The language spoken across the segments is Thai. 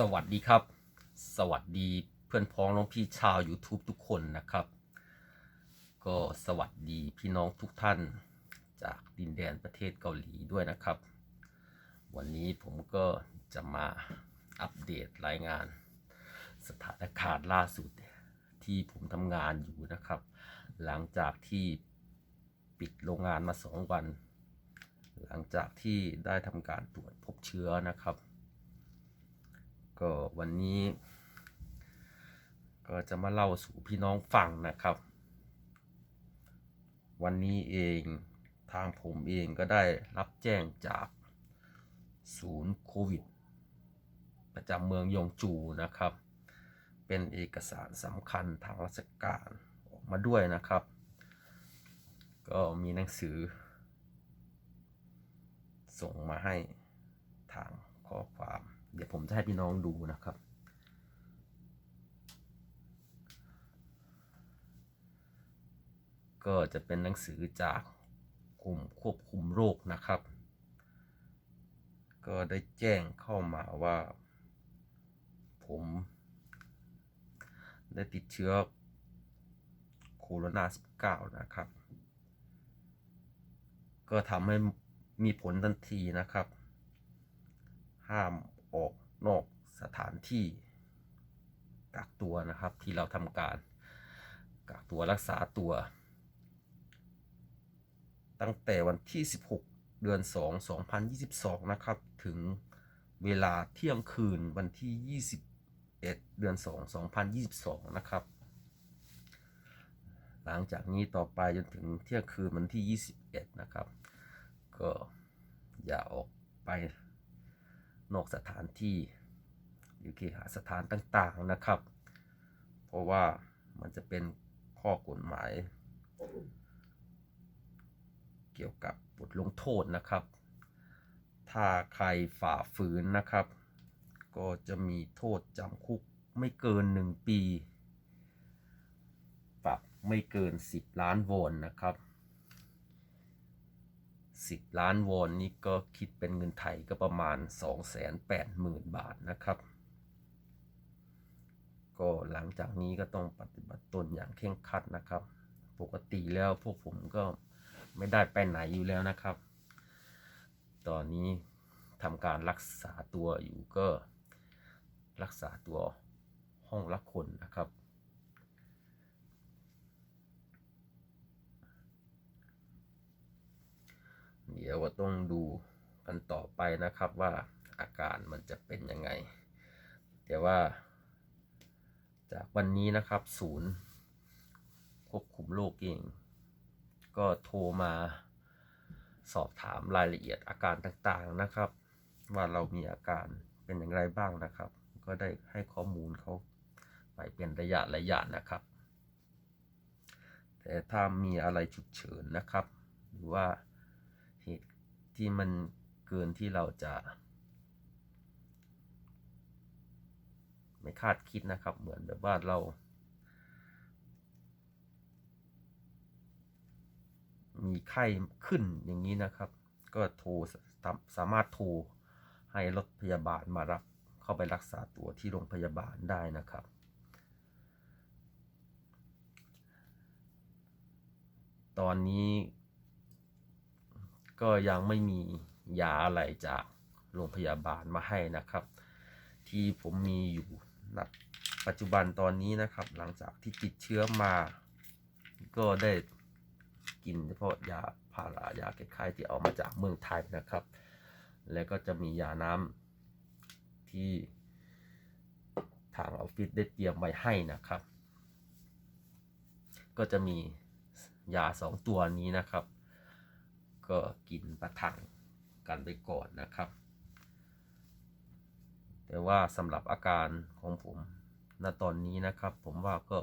สวัสดีครับ สวัสดีเพื่อนพ้องน้องพี่ชาว YouTube ทุกคนนะครับ ก็สวัสดีพี่น้องทุกท่านจากดินแดนประเทศเกาหลีด้วยนะครับ วันนี้ผมก็จะมาอัปเดตรายงาน สถานการณ์ล่าสุดที่ผมทำงานอยู่นะครับ หลังจากที่ปิดโรงงานมาสองวัน หลังจากที่ได้ทำการตรวจพบเชื้อนะครับ ก็วันนี้ ก็จะมาเล่าสู่พี่น้องฟังนะครับ วันนี้เองทางผมเองก็ได้รับแจ้งจากศูนย์โควิด ประจำเมืองยองจูนะครับ เป็นเอกสารสำคัญทางราชการออกมาด้วยนะครับ ก็มีหนังสือ ส่งมาให้ทางข้อความ เดี๋ยวผมจะให้พี่น้องดูนะครับ ก็จะเป็นหนังสือจากกลุ่มควบคุมโรคนะครับ ก็ได้แจ้งเข้ามาว่า ผม ได้ติดเชื้อโคโรนา19 นะครับ ก็ทำให้มีผลทันทีนะครับ ห้าม ออกนอกสถานที่กักตัวนะครับที่เราทำการกักตัวรักษาตัว ตั้งแต่วันที่ 16 เดือน 2 2022 นะครับ ถึงเวลาเที่ยงคืนวันที่ 21 เดือน 2 2022 นะครับ หลังจากนี้ต่อไปจนถึงเที่ยงคืนวันที่ 21 นะครับ ก็อย่าออกไป นอกสถานที่หรือเคหสถานต่างๆนะครับ เพราะว่ามันจะเป็นข้อกฎหมาย เกี่ยวกับบทลงโทษนะครับ ถ้าใครฝ่าฝืนนะครับ ก็จะมีโทษจำคุกไม่เกิน 1 ปี ปรับไม่เกิน 10 ล้านวอนนะครับ 10 ล้านวอนนี่ก็คิดเป็นเงินไทยก็ประมาณ 280,000 บาทนะครับ ก็หลังจากนี้ก็ต้องปฏิบัติตนอย่างเคร่งครัดนะครับ ปกติแล้วพวกผมก็ไม่ได้ไปไหนอยู่แล้วนะครับ ตอนนี้ทำการรักษาตัวอยู่ก็รักษาตัวห้องละคนนะครับ ดี๋ยวก็ต้องดูกันต่อไปนะครับว่าอาการมันจะเป็นยังไง แต่ว่า จากวันนี้นะครับศูนย์ควบคุมโรคเอง ก็โทรมาสอบถามรายละเอียดอาการต่างๆนะครับ ว่าเรามีอาการเป็นอย่างไรบ้างนะครับ ก็ได้ให้ข้อมูลเขาไปเป็นระยะระยะนะครับ แต่ถ้ามีอะไรฉุกเฉินนะครับ หรือว่า ที่มันเกินที่เราจะ ไม่คาดคิดนะครับ เหมือนแบบว่าเรามีไข้ขึ้นอย่างนี้นะครับ ก็โทรสามารถโทรให้รถพยาบาลมารับเข้าไปรักษาตัวที่โรงพยาบาลได้นะครับ ตอนนี้ ก็ยังไม่มียาอะไรจากโรงพยาบาลมาให้นะครับ ที่ผมมีอยู่ณปัจจุบันตอนนี้นะครับ หลังจากที่ติดเชื้อมา ก็ได้กินเฉพาะยาพารายาแก้ไข้ที่เอามาจากเมืองไทยนะครับ แล้วก็จะมียาน้ำที่ทางออฟฟิศได้เตรียมไว้ให้นะครับ ก็จะมียาสองตัวนี้นะครับ ก็กินประทังกันไปก่อนนะครับ แต่ว่าสำหรับอาการของผมณตอนนี้นะครับ ผมว่าก็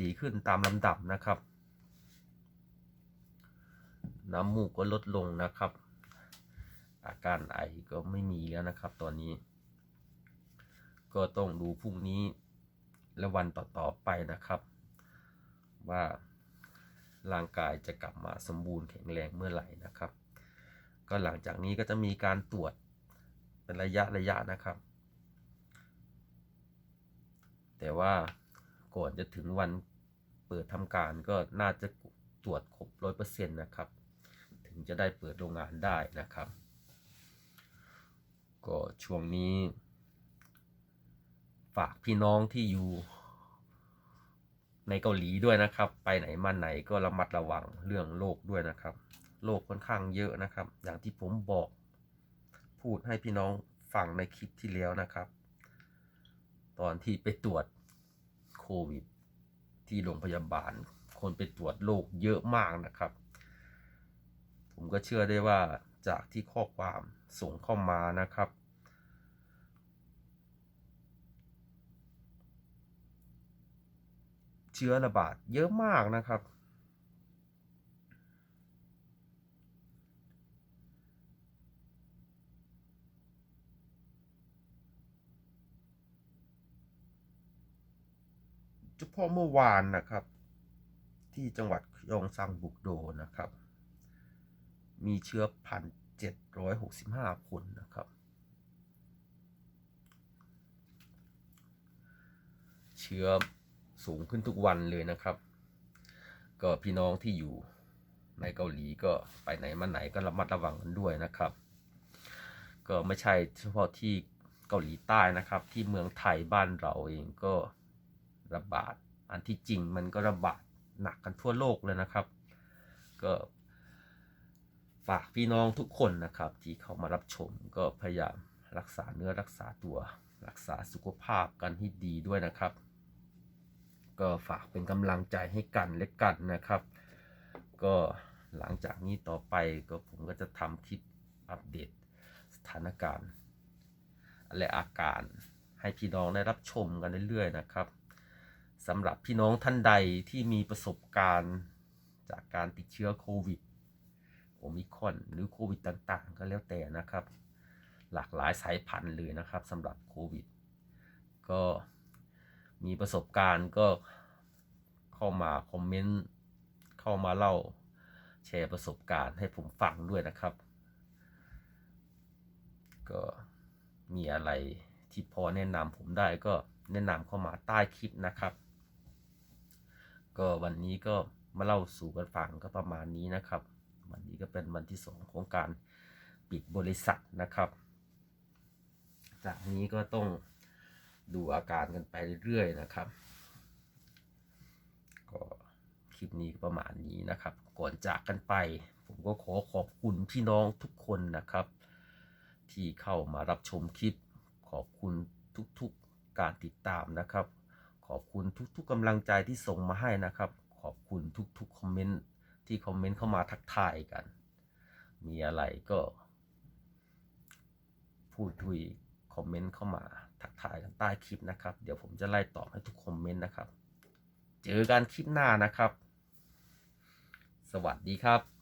ดีขึ้นตามลำดับนะครับ น้ำมูกก็ลดลงนะครับ อาการไอก็ไม่มีแล้วนะครับ ตอนนี้ ก็ต้องดูพรุ่งนี้และวันต่อๆไปนะครับ ว่า ร่างกายจะกลับมาสมบูรณ์แข็งแรงเมื่อไหร่นะครับ ก็หลังจากนี้ก็จะมีการตรวจเป็นระยะระยะนะครับ แต่ว่าก่อนจะถึงวันเปิดทำการก็น่าจะตรวจครบร้อยเปอร์เซ็นต์นะครับ ถึงจะได้เปิดโรงงานได้นะครับ ก็ช่วงนี้ ฝากพี่น้องที่อยู่ ในเกาหลีด้วยนะครับ ไปไหนมาไหนก็ระมัดระวังเรื่องโรคด้วยนะครับโรคค่อนข้างเยอะนะครับ อย่างที่ผมบอก พูดให้พี่น้องฟังในคลิปที่แล้วนะครับ ตอนที่ไปตรวจโควิด ที่โรงพยาบาล คนไปตรวจโรคเยอะมากนะครับ ผมก็เชื่อได้ว่าจากที่ข้อความส่งเข้ามานะครับ เชื้อระบาดเยอะมากนะครับ เฉพาะเมื่อวานนะครับ ที่จังหวัดยองซังบุกโดนะครับ มีเชื้อพันเจ็ดร้อยหกสิบห้าคนนะครับเชื้อ สูงขึ้นทุกวันเลยนะครับ ก็พี่น้องที่อยู่ในเกาหลีก็ไปไหนมาไหนก็ระมัดระวังกันด้วยนะครับ ก็ไม่ใช่เฉพาะที่เกาหลีใต้นะครับ ที่เมืองไทยบ้านเราเองก็ระบาด อันที่จริงมันก็ระบาดหนักกันทั่วโลกเลยนะครับ ก็ฝากพี่น้องทุกคนนะครับ ที่เข้ามารับชมก็พยายามรักษาเนื้อรักษาตัวรักษาสุขภาพกันให้ดีด้วยนะครับ ก็ฝากเป็นกำลังใจให้กันและกันนะครับ ก็หลังจากนี้ต่อไปก็ผมก็จะทำคลิปอัปเดตสถานการณ์ และอาการให้พี่น้องได้รับชมกันเรื่อยๆนะครับสำหรับพี่น้องท่านใดที่มีประสบการณ์จากการติดเชื้อโควิดโอมิคอนหรือโควิดต่างๆ ก็แล้วแต่นะครับ หลากหลายสายพันธุ์เลยนะครับสำหรับโควิด ก็ มีประสบการณ์ก็เข้ามาคอมเมนต์เข้ามาเล่าแชร์ประสบการณ์ให้ผมฟังด้วยนะครับ ก็มีอะไรที่พอแนะนำผมได้ก็แนะนำเข้ามาใต้คลิปนะครับ ก็วันนี้ก็มาเล่าสู่กันฟังก็ประมาณนี้นะครับ วันนี้ก็เป็นวันที่สองของการปิดบริษัทนะครับ จากนี้ก็ต้อง ดูอาการกันไปเรื่อยๆนะครับ ก็คลิปนี้ประมาณนี้นะครับ ก่อนจากกันไป ผมก็ขอขอบคุณพี่น้องทุกคนนะครับ ที่เข้ามารับชมคลิป ขอบคุณทุกๆการติดตามนะครับ ขอบคุณทุกๆกำลังใจที่ส่งมาให้นะครับ ขอบคุณทุกๆคอมเมนต์ที่คอมเมนต์เข้ามาทักทายกัน มีอะไรก็พูดคุยคอมเมนต์เข้ามาายกันใต้คลิปนะครับ เดี๋ยวผมจะไล่ตอบให้ทุกคอมเมนต์นะครับ เจอกันคลิปหน้านะครับ สวัสดีครับ